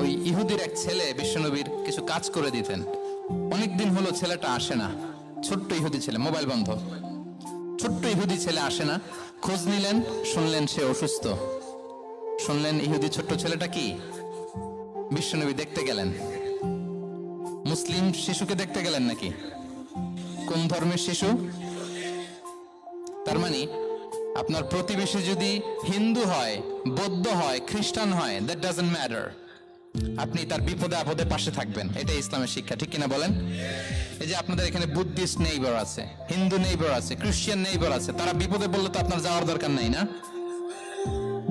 ওই ইহুদির এক ছেলে বিশ্বনবীর কিছু কাজ করে দিতেন। অনেকদিন হলো ছেলেটা আসে না। ছোট্ট ইহুদি ছেলে, মোবাইল বন্ধ। ছোট্ট ইহুদি ছেলে আসে না। খোঁজ নিলেন, শুনলেন সে অসুস্থ। শুনলেন ইহুদি ছোট্ট ছেলেটা কি? বিশ্বনবী দেখতে গেলেন। মুসলিম শিশুকে দেখতে গেলেন নাকি? কোন ধর্মের শিশু? তার মানে আপনার প্রতিবেশী যদি হিন্দু হয়, বৌদ্ধ হয়, খ্রিস্টান হয় দ্যাট ডাজন্ট ম্যাটার আপনি তার বিপদে আপদে পাশে থাকবেন। এটাই ইসলামের শিক্ষা, ঠিক কিনা বলেন? এই যে আপনাদের এখানে বুদ্ধিস্ট নেইবার আছে, হিন্দু নেইবার আছে, খ্রিস্টান নেইবার আছে, তারা বিপদে বললে তো আপনার যাওয়ার দরকার নাই না?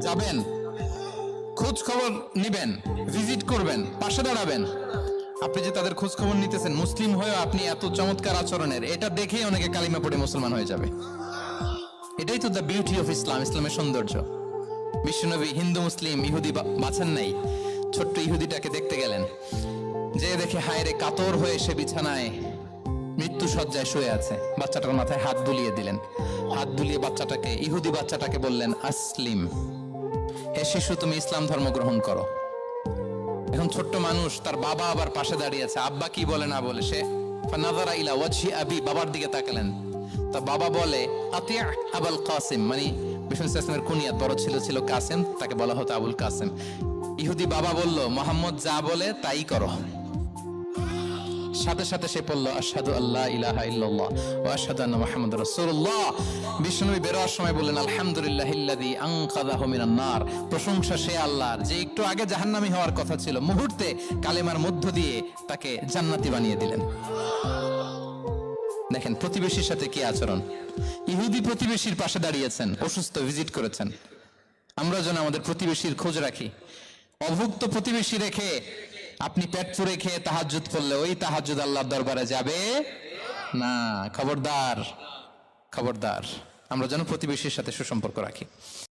যাবেন খোঁজ খবর নিবেন, ভিজিট করবেন, পাশে দাঁড়াবেন। আপনি যে তাদের খোঁজ খবর নিতেছেন, মুসলিম হয়েও আপনি এত চমৎকার আচরণের, এটা দেখেই অনেকে কালিমা পড়ে মুসলমান হয়ে যাবে। এটাই তো দ্য বিউটি অফ ইসলাম ইসলামের সৌন্দর্য। বিশ্বনবী হিন্দু, মুসলিম, ইহুদি বাছান নাই। ছোট্ট ইহুদিটাকে দেখতে গেলেন। যে দেখে হায়রে কাতর হয়ে সে বিছানায় মৃত্যু সজ্জায় শুয়ে আছে। বাচ্চাটার মাথায় হাত বুলিয়ে দিলেন। হাত বুলিয়ে বাচ্চাটাকে, ইহুদি বাচ্চাটাকে বললেন, আসলিম, হে শিশু, তুমি ইসলাম ধর্ম গ্রহণ করো। এখন ছোট্ট মানুষ তার বাবা আবার পাশে দাঁড়িয়ে আছে। আব্বা কি বলে না বলে সে ফানাজারা ইলা আবি, বাবার দিকে তাকালেন। তা বাবা বলে আবুল কাসিম। মানে বিষ্ণু ইসলামের কুনিয়াত বড় ছিল ছিল কাসিম, তাকে বলা হতো আবুল কাসিম। ইহুদি বাবা বলল, মোহাম্মদ যা বলে তাই করো। সাথে সাথে সে পড়ল, আশহাদু আল্লাহ ইলাহা ইল্লাল্লাহ ওয়া আশহাদু আন্না মুহাম্মাদুর রাসূলুল্লাহ। বিষ্ণুনবী বেরোয়ার সময় বললেন, আলহামদুলিল্লাহ ইল্লাযী আনকাযাহু মিনান নার। প্রশংসা সে আল্লাহর যে একটু আগে জাহান্নামী হওয়ার কথা ছিল। মুহূর্তে কালেমার মধ্য দিয়ে তাকে জান্নাতি বানিয়ে দিলেন। দেখেন, প্রতিবেশীর সাথে কি আচরণ? ইহুদি প্রতিবেশীর পাশে দাঁড়িয়েছেন, অসুস্থ, ভিজিট করেছেন। আমরা যেন আমাদের প্রতিবেশীর খোঁজ রাখি। অভুক্ত প্রতিবেশী রেখে আপনি পেট পুরে খেয়ে তাহাজুদ করলে ওই তাহাজুদ আল্লাহর দরবারে যাবে? না, খবরদার খবরদার। আমরা যেন প্রতিবেশীর সাথে সুসম্পর্ক রাখি।